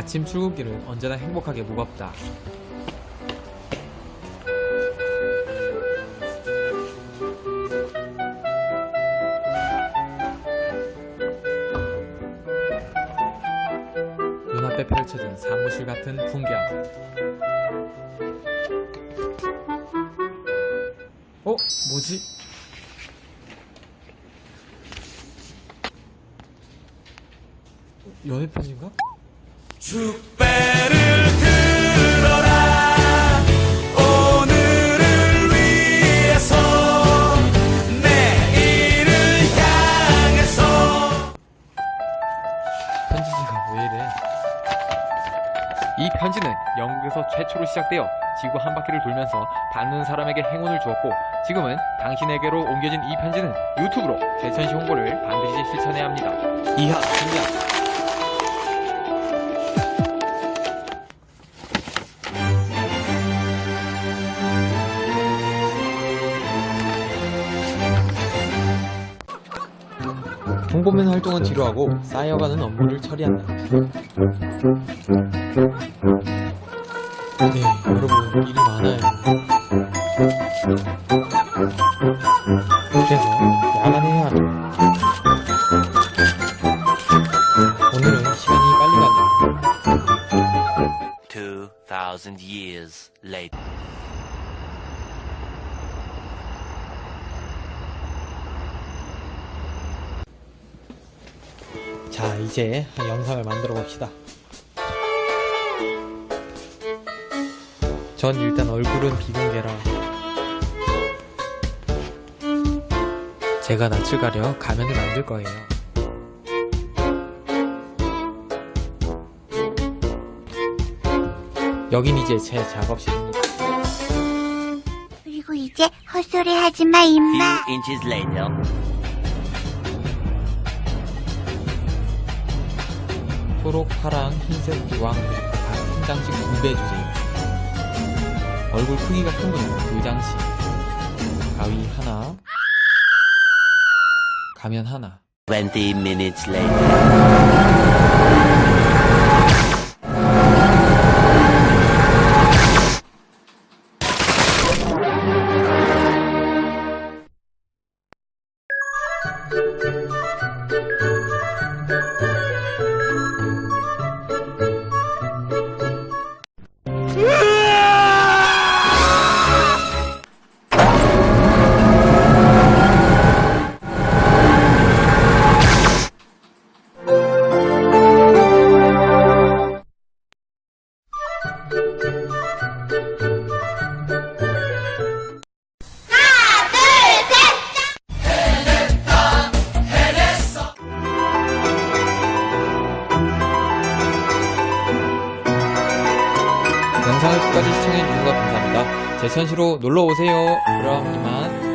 아침 출근길은 언제나 행복하게 무겁다. 눈앞에 펼쳐진 사무실 같은 풍경. 어? 뭐지? 연애 편인가? 축배를 들어라 오늘을 위해서 내일을 향해서 편지지가 왜 이래? 이 편지는 영국에서 최초로 시작되어 지구 한 바퀴를 돌면서 받는 사람에게 행운을 주었고 지금은 당신에게로 옮겨진 이 편지는 유튜브로 제천시 홍보를 반드시 실천해야 합니다. 이하 김야 홍보면 활동은 뒤로하고 쌓여가는 업무를 처리한다. 네, 여러분 일이 많아요. 그래서 야간해야 합니다. 오늘은 시간이 빨리 갔네요. 2000 years later 자, 이제 한 영상을 만들어 봅시다. 전 일단 얼굴은 비공개라 제가 낯을 가려 가면을 만들 거예요. 여긴 이제 제 작업실입니다. 그리고 이제 헛소리 하지 마, 임마. 초록, 파랑, 흰색, 그리고 각한 장씩 분배해주세요. 얼굴 크기가 큰 분은 두 장씩. 가위 하나. 가면 하나. 20 minutes later 영상을 끝까지 시청해주셔서 감사합니다. 제천시로 놀러오세요. 그럼 이만.